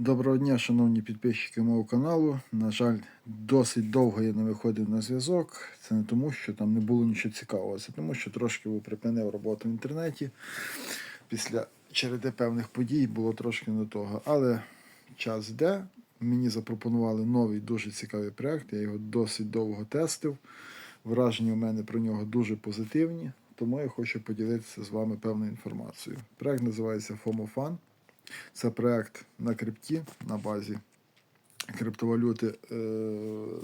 Доброго дня, шановні підписчики мого каналу. На жаль, досить довго я не виходив на зв'язок. Це не тому, що там не було нічого цікавого, це тому, що трошки припинив роботу в інтернеті. Після череди певних подій було трошки не того. Але час йде. Мені запропонували новий дуже цікавий проект. Я його досить довго тестив. Враження у мене про нього дуже позитивні, тому я хочу поділитися з вами певною інформацією. Проект називається FOMOFAN. Це проект на крипті на базі криптовалюти е,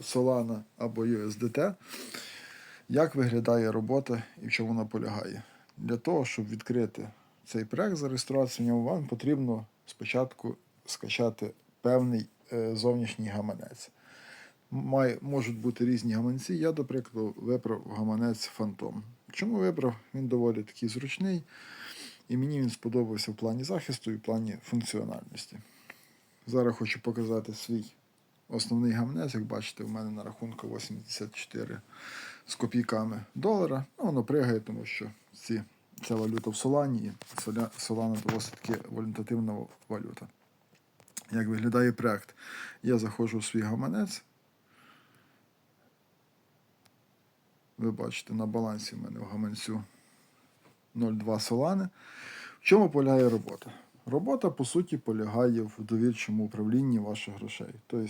Solana або USDT. Як виглядає робота і в чому вона полягає? Для того, щоб відкрити цей проект, зареєструватися в ньому, вам потрібно спочатку скачати певний е, зовнішній гаманець. Має, можуть бути різні гаманці. Я, до прикладу, вибрав гаманець Phantom. Чому вибрав? Він доволі такий зручний. І мені він сподобався в плані захисту і в плані функціональності. Зараз хочу показати свій основний гамнець. Як бачите, у мене на рахунку 84 з копійками долара. Ну, воно пригає, тому що ці, ця валюта в Солані, і Солана досить таки валютативна валюта. Як виглядає проект? Я заходжу в свій гаманець. Ви бачите, на балансі в мене в гаманцю 0,2 Солани. В чому полягає робота? Робота, по суті, полягає в довірчому управлінні ваших грошей. Тобто,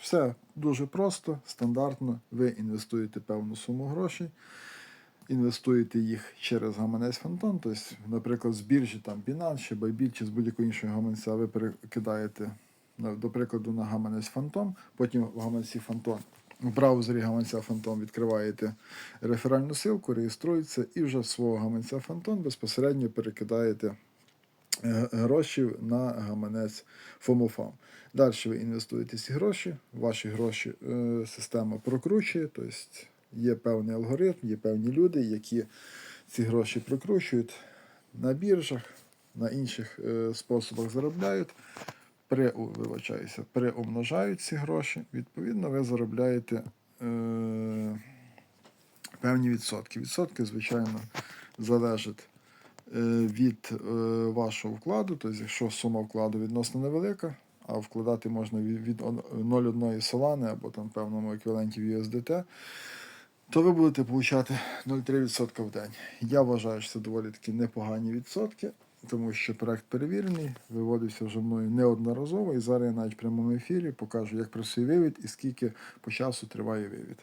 все дуже просто, стандартно. Ви інвестуєте певну суму грошей, інвестуєте їх через гаманець Фантон. Тобто, наприклад, з біржі там Binance чи Bybit, чи з будь-якого іншого гаманця ви перекидаєте, до прикладу, на гаманець Фантом, потім в гаманці Фантон. В браузері гаманця Фантом відкриваєте реферальну ссылку, реєструєтеся і вже свого гаманця Фантон безпосередньо перекидаєте е, гроші на гаманець FOMOFAM. Далі ви інвестуєте ці гроші, ваші гроші е, система прокручує, тобто є певний алгоритм, є певні люди, які ці гроші прокручують на біржах, на інших е, способах заробляють. Вибачаюся, приумножають ці гроші, відповідно, ви заробляєте е, певні відсотки. Відсотки, звичайно, залежать е, від е, вашого вкладу. Тобто, якщо сума вкладу відносно невелика, а вкладати можна від, від 0,1 солани або там певному еквіваленті в USDT, то ви будете отримати 0,3% в день. Я вважаю, що це доволі таки непогані відсотки, тому що проект перевірений, виводився вже мною неодноразово, і зараз я навіть в прямому ефірі покажу, як працює вивід і скільки по часу триває вивід.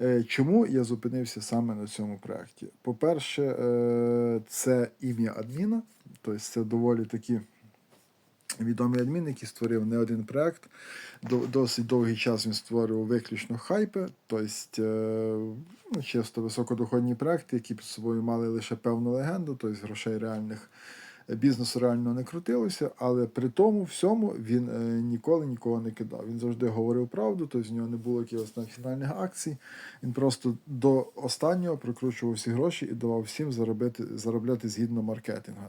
Е, Чому я зупинився саме на цьому проєкті? По-перше, е, це ім'я адміна, тобто це доволі такі відомий адмін, який створив не один проект. Досить довгий час він створював виключно хайпи, тобто е, ну, чисто високодоходні проекти, які під собою мали лише певну легенду, тобто грошей реальних бізнесу реально не крутилося, але при тому всьому він е, ніколи нікого не кидав. Він завжди говорив правду, тобто в нього не було якихось там фінальних акцій. Він просто до останнього прокручував всі гроші і давав всім заробити, заробляти згідно маркетингу.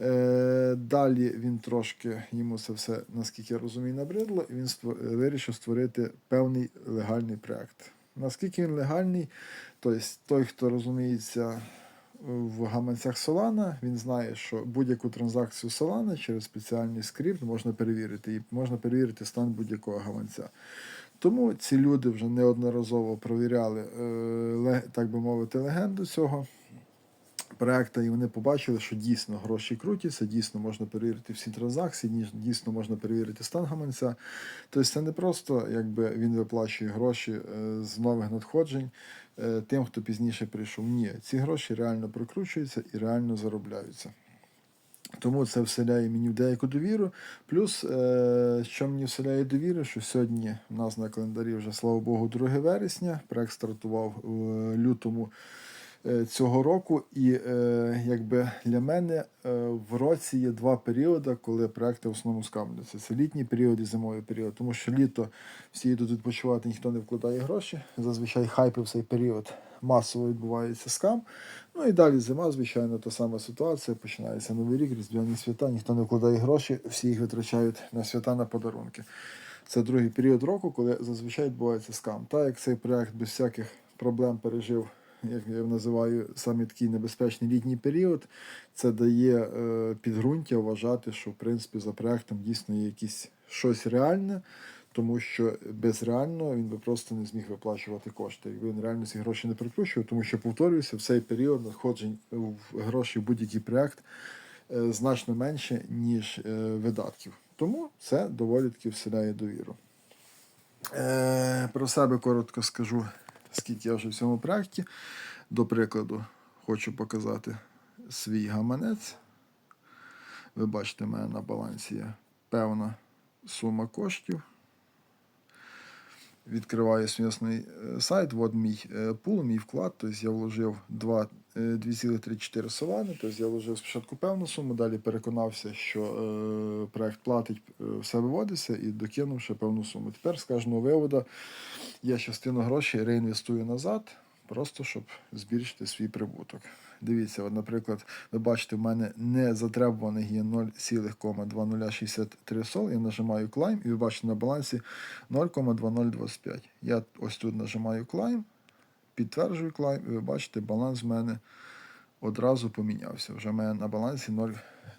Е, далі він трошки йому це все, наскільки я розумію, набридло, і він ство- вирішив створити певний легальний проект. Наскільки він легальний, тобто той, хто розуміється в гаманцях Solana, він знає, що будь-яку транзакцію Solana через спеціальний скрипт можна перевірити, і можна перевірити стан будь-якого гаманця. Тому ці люди вже неодноразово провіряли, е, так би мовити, легенду цього проекту, і вони побачили, що дійсно гроші крутяться, дійсно можна перевірити всі транзакції, дійсно можна перевірити стан гаманця. Тобто це не просто якби він виплачує гроші е, з нових надходжень е, тим, хто пізніше прийшов. Ні, ці гроші реально прокручуються і реально заробляються. Тому це вселяє мені в деяку довіру. Плюс, е, що мені вселяє довіру, що сьогодні у нас на календарі вже, слава Богу, 2 вересня. Проект стартував в лютому цього року. І е, якби для мене е, в році є два періоди, коли проекти в основному скамляться. Це літній період і зимовий період. Тому що літо всі йдуть відпочивати, ніхто не вкладає гроші. Зазвичай хайпи в цей період масово відбувається скам. Ну і далі зима, звичайно, та сама ситуація. Починається новий рік, різдвяні свята, ніхто не вкладає гроші, всі їх витрачають на свята на подарунки. Це другий період року, коли зазвичай відбувається скам. Так як цей проект без всяких проблем пережив як я називаю, саме такий небезпечний літній період, це дає е, підґрунтя вважати, що в принципі за проектом дійсно є якісь щось реальне, тому що без реального він би просто не зміг виплачувати кошти. Якби він реально ці гроші не прикручував, тому що повторююся, в цей період надходжень в гроші в будь-який проект е, значно менше, ніж е, видатків. Тому це доволі таки вселяє довіру. Е, про себе коротко скажу, скільки я вже в цьому проєкті. До прикладу, хочу показати свій гаманець. Ви бачите, в мене на балансі є певна сума коштів. Відкриваю смісний е, сайт. От мій е, пул, мій вклад. Тобто я вложив 2, е, 2,34 солани. Тобто я вложив спочатку певну суму, далі переконався, що е, проект платить, все виводиться і докинув ще певну суму. Тепер з кожного виводу я частину грошей реінвестую назад, просто щоб збільшити свій прибуток. Дивіться, от, наприклад, ви бачите, в мене не затребуваних є 0,2063 сол. Я нажимаю Climb, і ви бачите на балансі 0,2025. Я ось тут нажимаю Climb, підтверджую Climb, і ви бачите, баланс в мене одразу помінявся. Вже в мене на балансі 0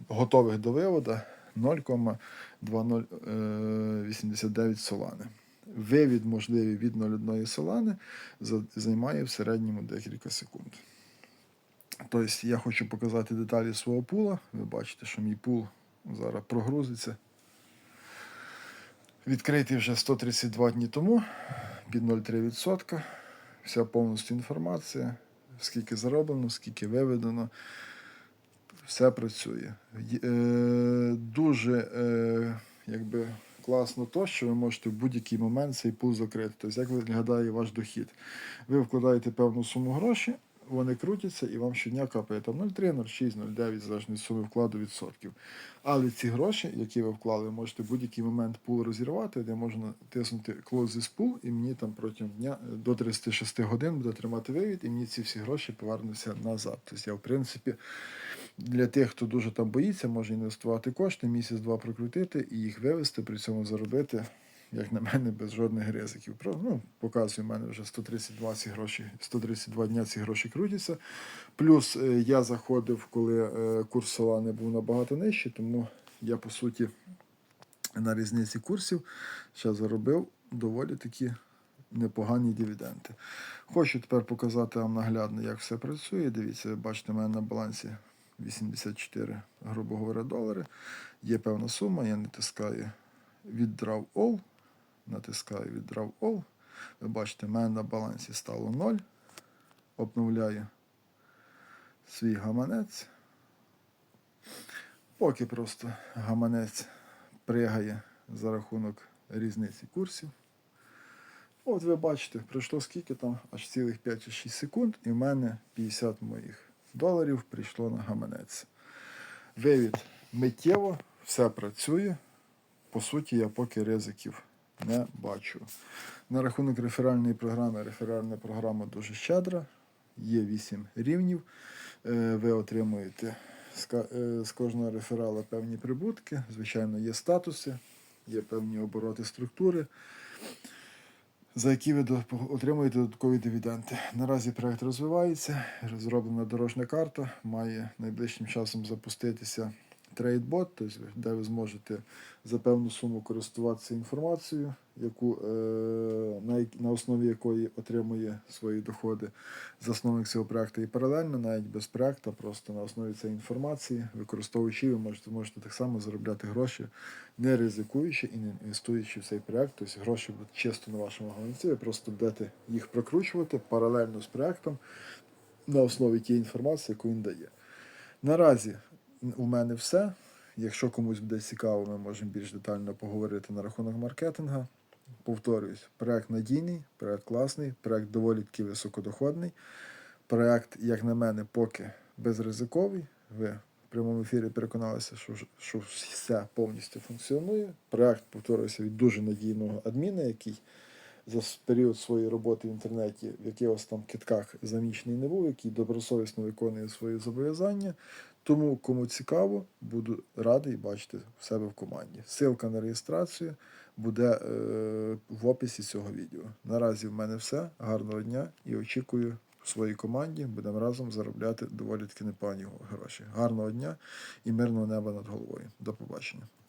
готових до виводу 0,2089 солани. Вивід можливий від 0,1 солани займає в середньому декілька секунд. Тобто я хочу показати деталі свого пула. Ви бачите, що мій пул зараз прогрузиться. Відкритий вже 132 дні тому під 0,3%. Вся повністю інформація, скільки зароблено, скільки виведено. Все працює. Е, дуже е, якби, класно то, що ви можете в будь-який момент цей пул закрити. Тобто, як виглядає ваш дохід? Ви вкладаєте певну суму грошей, вони крутяться і вам щодня капає там 0,3, 0,6, 0,9, залежно від суми вкладу відсотків. Але ці гроші, які ви вклали, можете в будь-який момент пул розірвати, де можна натиснути Close this pool, і мені там протягом дня до 36 годин буде тримати вивід, і мені ці всі гроші повернуться назад. Тобто я, в принципі, для тих, хто дуже там боїться, може інвестувати кошти, місяць-два прокрутити і їх вивести, при цьому заробити, як на мене, без жодних ризиків. Про, ну, показую, в мене вже 132 ці гроші, 132 дня ці гроші крутяться. Плюс е, я заходив, коли е, курс Солани був набагато нижчий, тому я, по суті, на різниці курсів ще заробив доволі такі непогані дивіденди. Хочу тепер показати вам наглядно, як все працює. Дивіться, бачите, у мене на балансі 84, грубо говоря, долари. Є певна сума, я натискаю Withdraw All. Натискаю Withdraw All. Ви бачите, в мене на балансі стало 0. Обновляю свій гаманець. Поки просто гаманець пригає за рахунок різниці курсів. От ви бачите, пройшло скільки там, аж цілих 5 чи 6 секунд, і в мене 50 моїх доларів прийшло на гаманець. Вивід миттєво, все працює. По суті, я поки ризиків не бачу. На рахунок реферальної програми, реферальна програма дуже щедра, є 8 рівнів. Е, Ви отримуєте е, з кожного реферала певні прибутки. Звичайно, є статуси, є певні обороти структури за які ви отримуєте додаткові дивіденди. Наразі проект розвивається, розроблена дорожня карта, має найближчим часом запуститися трейдбот, тобто, де ви зможете за певну суму користуватися інформацією, яку, е, на, на основі якої отримує свої доходи засновник цього проекту. І паралельно, навіть без проекту, просто на основі цієї інформації, використовуючи, ви можете, можете так само заробляти гроші, не ризикуючи і не інвестуючи в цей проект. Тобто гроші будуть чисто на вашому гаманці, ви просто будете їх прокручувати паралельно з проектом на основі тієї інформації, яку він дає. Наразі у мене все. Якщо комусь буде цікаво, ми можемо більш детально поговорити на рахунок маркетинга. Повторюсь, проект надійний, проект класний, проект доволі таки високодоходний. Проект, як на мене, поки безризиковий. Ви в прямому ефірі переконалися, що, що все повністю функціонує. Проект, повторюся, від дуже надійного адміна, який за період своєї роботи в інтернеті в якихось там китках замічений не був, який добросовісно виконує свої зобов'язання. Тому, кому цікаво, буду радий бачити в себе в команді. Ссылка на реєстрацію буде е, в описі цього відео. Наразі в мене все. Гарного дня і очікую, в своїй команді. Будемо разом заробляти доволі таки непогані гроші. Гарного дня і мирного неба над головою. До побачення.